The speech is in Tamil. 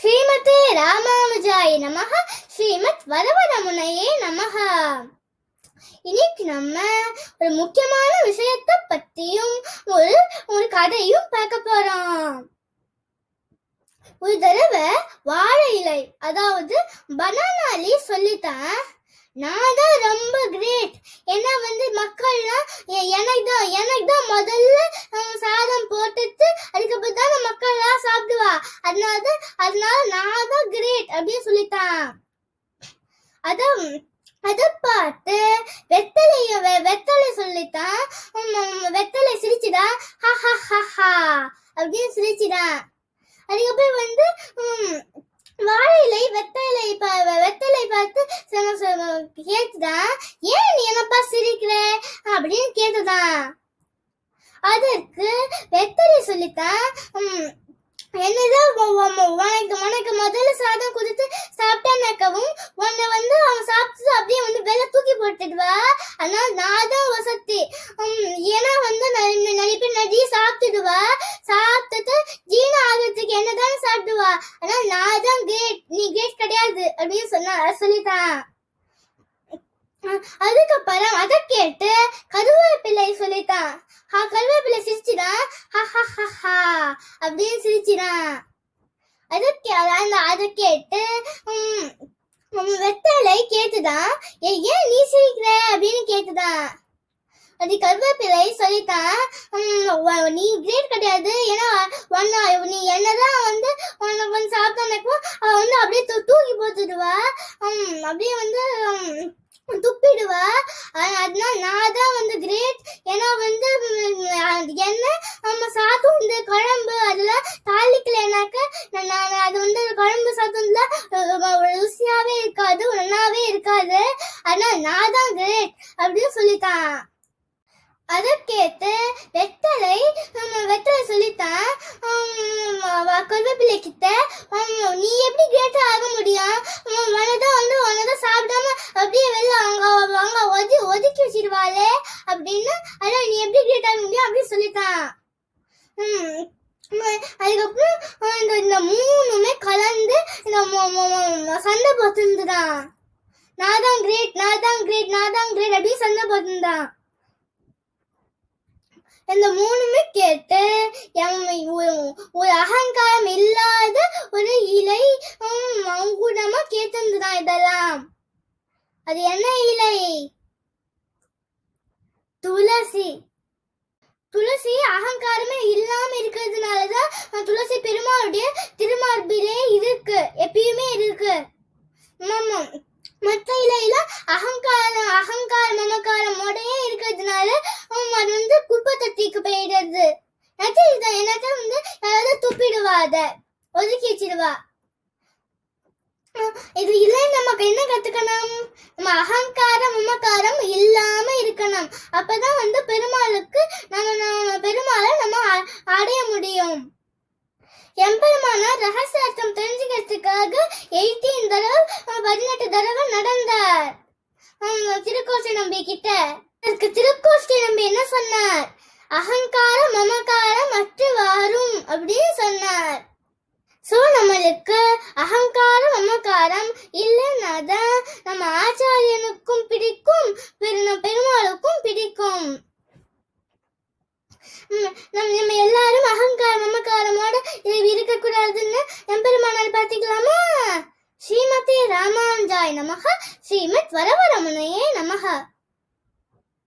ஸ்ரீமதே ராமானுஜாய நமஹ ஸ்ரீமத் வரவரமுனையே நமஹ. இன்னைக்கு நம்ம ஒரு முக்கியமான விஷயத்தை பத்தியும் ஒரு ஒரு கதையும் பார்க்க போறோம். ஒரு தடவை வாழை இலை அதாவது பனானாலி சொல்லித்தான். நான் தான் ரொம்ப கிரேட் ஏன்னா வந்து மக்கள்லாம் எனக்கு தான் எனக்கு தான் முதல்ல சாதம் போட்டுட்டு அதுக்கப்புறம் தான் மக்கள்லாம் சாப்பிடுவா. அதனால தான் அதனால நான் தான் கிரேட் அப்படின்னு சொல்லிட்டான் அதான் அதை பார்த்து வெத்தலைய வெ- வெத்தலை சொல்லித்தான். உம், வெத்தலை சிரிச்சுடா ஹா ஹா ஹா ஹா அப்படின்னு சிரிச்சுதான். அதுக்கப்புறம் வந்து உம், வாழையிலை வெத்தலை பா- வெ- வெத்தலை பார்த்து சொன்ன- சொன்ன- கேட்டுதான் ஏன் நீ என்னப்பா சிரிக்கிற? அப்படின்னு கேட்டுதான் அதற்கு வெத்தலை சொல்லித்தான் உம், என்னதான் உனக்கு உனக்கு முதல்ல சாதம் கொடுத்து சாப்பிட்டானாக்கவும் உன்னை வந்து அவன் சாப்பிட்டு அப்படியே வந்து வெளில தூக்கி போட்டுடுவா அதனால நான் தான் வசதி. உம், ஏன்னா வந்து நிறைய நிறைய பேர் நிறைய சாப்பிட்டுடுவா சாப்பிட்டுட்டு ஜீன ஆகிறதுக்கு என்னதான் சாப்பிடுவா ஆனா நான் தான் கிரேட் நீ கிரேட் கிடையாது. அப்படின்னு சொன்னா சொல்லிட்டான் அதுக்கப்புறம் அதை கேட்டு கருவேப்பிள்ளை சொல்லிட்டான் ஹா கருவேப்பிள்ளை சிரிச்சுதான் ஹா ஹா ஹா ஹா அப்படின்னு சிரிச்சுதான் அதுக்கு அதை கேட்டு உம், உம், வெத்தலை கேட்டுதான் "ஏய், ஏன் நீ சிரிக்கிற? அப்படின்னு கேட்டுதான் அது கருவேப்பிலை சொல்லிட்டான் நீ கிரேட் கிடையாது. ஏன்னா நீ என்னதான் வந்து உன்னை வந்து சாப்பிட்டானப்போ அவ வந்து அப்படியே தூக்கி போட்டுடுவா. உம், அப்படியே வந்து துப்பிடுவா. அதனால நான் தான் வந்து கிரேட் ஏன்னா வந்து என்ன? நம்ம சாதம் வந்து குழம்பு அதில் தாளிக்கலைனாக்க நான் அது வந்து குழம்பு சாதம்ல ருசியாகவே இருக்காது ஒன்றாவே இருக்காது. அதனால நான் தான் கிரேட் அப்படின்னு சொல்லித்தான் அதற்கேத்து வெத்தலை வெத்தலை சொல்லித்தான் கருவேப்பிலை கிட்ட. நீ எப்படி கிரேட்டா ஆக முடியும் உனதான் வந்து உனதான் சாப்பிடாம அப்படியே வெளில அவங்க அவங்க ஒதி ஒதுக்கி வச்சிருவாளே அப்படின்னு அதான் நீ எப்படி கிரேட் ஆக தான் உம் அதுக்கப்புறம் இந்த இந்த மூணுமே கலந்து இந்த சண்டை பார்த்துருந்துதான் நான் தான் கிரேட் நான் தான் கிரேட் நான் தான் கிரேட் அப்படின்னு சண்டை பார்த்துருந்தான் இந்த மூணுமே கேட்டு எம் ஒரு- அகங்காரம் இல்லாத ஒரு இலை உம், மங்குடமா கேட்டிருந்துதான் இதெல்லாம்? அது என்ன இலை? துளசி. துளசி அகங்காரமே இல்லாம இருக்கிறதுனாலதான் துளசி பெருமாளுடைய திருமார்பிலே இருக்கு. எப்பயுமே இருக்கு. ஆமா. மற்ற இலையில அகங்காரம் அகங்காரம் மமக்காரம் உடையே இருக்கிறதுனால அது வந்து குப்பத்தத்திக்கு போயிடுறது. எனக்கு இதை வந்து யாராவது துப்பிடுவா அத ஒதுக்கி வச்சிடுவா. இது இல்லை நமக்கு என்ன கத்துக்கணும்? நம்ம அகங்காரம் மமக்காரம் இல்ல. இருக்கணும் அப்பதான் வந்து பெருமாளுக்கு நம்ம நம்ம பெருமாளை நம்ம அ- அடைய முடியும். எம்பெருமானார் ரகசியார்த்தம் தெரிஞ்சுக்கிறதுக்காக எயிட்டீன் தடவை பதினெட்டு தடவை நடந்தார். திருக்கோஷ்டி நம்பி கிட்ட. அதுக்கு திருக்கோஷ்டி நம்பி என்ன சொன்னார்? அகங்காரம் மமகாரம் அற்று வாரும் அப்படின்னு சொன்னார். சோ நம்மளுக்கு அகங்காரம் அமகாரம் இல்லைன்னா தான் நம்ம ஆச்சாரியனுக்கும் பிடிக்கும் பெருமாளுக்கும் பிடிக்கும். ம், நம்ம நம்ம எல்லாரும் அகங்காரம் அமகாரமோட இருக்கக்கூடாதுன்னு எம்பெருமானால் எம்பெருமானார் பாத்தீங்களாமா ஸ்ரீமதி ராமானுஜாய் நமக ஸ்ரீமத் வரவரமனையே நமக.